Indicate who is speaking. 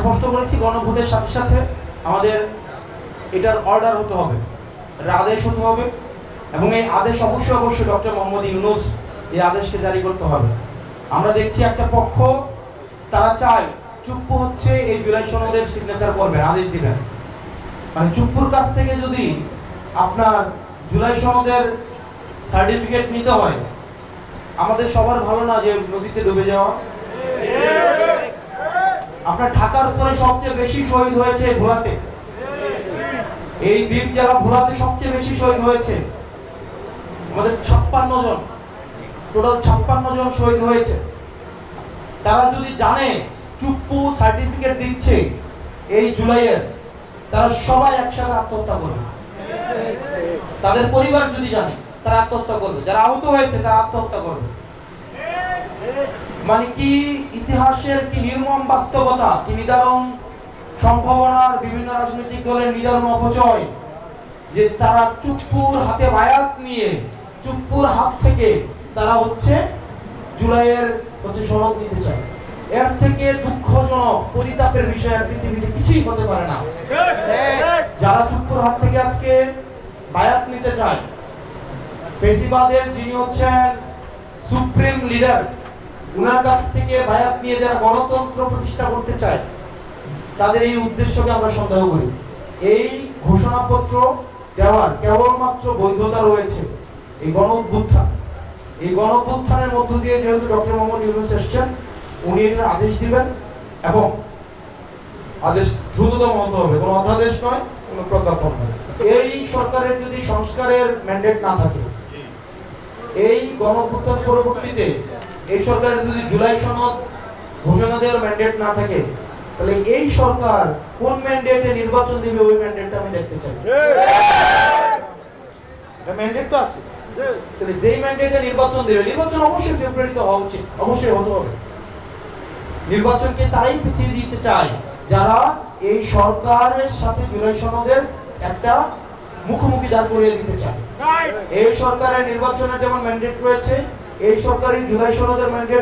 Speaker 1: স্পষ্ট করেছি, গণভোটের সাথে সাথে আমাদের এটার অর্ডার হতে হবে, এটার আদেশ হতে হবে, এবং এই আদেশ অবশ্যই অবশ্যই ডক্টর মোহাম্মদ ইউনুস এই আদেশকে জারি করতে হবে। আমরা দেখছি একটা পক্ষ, তারা চায় চুপ্পু হচ্ছে এই জুলাই সনদের সিগনেচার করবেন, আদেশ দিবেন। মানে চুপ্পুর কাছ থেকে যদি আপনার জুলাই সনদের সার্টিফিকেট নিতে হয়, আমাদের সবার ভালো না যে নদীতে ডুবে যাওয়া। আপনার ঢাকার উপরে সবচেয়ে বেশি শহীদ হয়েছে ভোলাতে। এই দ্বীপ জেলা ভোলাতে সবচেয়ে বেশি শহীদ হয়েছে। আমাদের ছাপ্পান্ন জন টোটাল ছাপ্পান্ন জন শহীদ হয়েছে। তারা যদি জানে, চুপ্পু সার্টিফিকেট দিচ্ছে, এই জুলাইয়ের, তারা সবাই একসাথে আত্মহত্যা করবে। তাদের পরিবার যদি জানে, তারা আত্মহত্যা করবে। যারা আহত হয়েছে, তারা আত্মহত্যা করবে। মানে কি ইতিহাসের কি নির্মম বাস্তবতা, কি নিদারুণ সম্ভাবনার বিভিন্ন রাজনৈতিক দলের নিদারুণ অপচয়, যে তারা চুপ্পুর হাতে বায়াত নিয়ে চুপ্পুর হাত থেকে তারা হচ্ছে জুলাইয়ের হচ্ছে সনদ নিতে চায়। এর থেকে দুঃখজনক পরিতাপের বিষয় আর পৃথিবীতে কিছুই হতে পারে না। যারা চুপ্পুর হাত থেকে আজকে বায়াত নিতে চায়, ফেসিবাদের যিনি হচ্ছেন সুপ্রিম লিডার উনার কাছ থেকে বায়াত নিয়ে যারা গণতন্ত্র প্রতিষ্ঠা করতে চায়, তাদের এই উদ্দেশ্যকে আমরা সন্দেহ করি। এই ঘোষণাপত্র দেওয়ার কেবলমাত্র বৈধতা রয়েছে এই গণ অভ্যুত্থান এই গণ অভ্যুত্থানের মধ্য দিয়ে যেহেতু ডক্টর মোহাম্মদ ইউনুস এসছেন, উনি এটার আদেশ দিবেন এবং আদেশ দ্রুততম হতে হবে। কোনো অধ্যাদেশ নয়, কোনো প্রজ্ঞাপন নয়। এই সরকারের যদি সংস্কারের ম্যান্ডেট না থাকে, এই গণঅভ্যুত্থান পরবর্তীতে এই সরকারের যদি জুলাই সনদ ঘোষণা দেওয়ার ম্যান্ডেট না থাকে তাহলে এই সরকার কোন ম্যান্ডেটে নির্বাচন দিবে ওই ম্যান্ডেটটা আমি দেখতে চাই। ম্যান্ডেট তো আছে। তাহলে যেই ম্যান্ডেটে নির্বাচন দেবে নির্বাচন অবশ্যই ফেব্রুয়ারিতে হওয়া উচিত অবশ্যই হতে হবে। নির্বাচনকে তারাই পিছিয়ে দিতে চায় যারা এই সরকারের সাথে জুলাই সনদের একটা মুখোমুখি দাঁড় করিয়ে দিতে চায়। এই সরকারের নির্বাচনের যেমন ম্যান্ডেট রয়েছে এই সরকারের জুলাই সনদের ম্যান্ডেট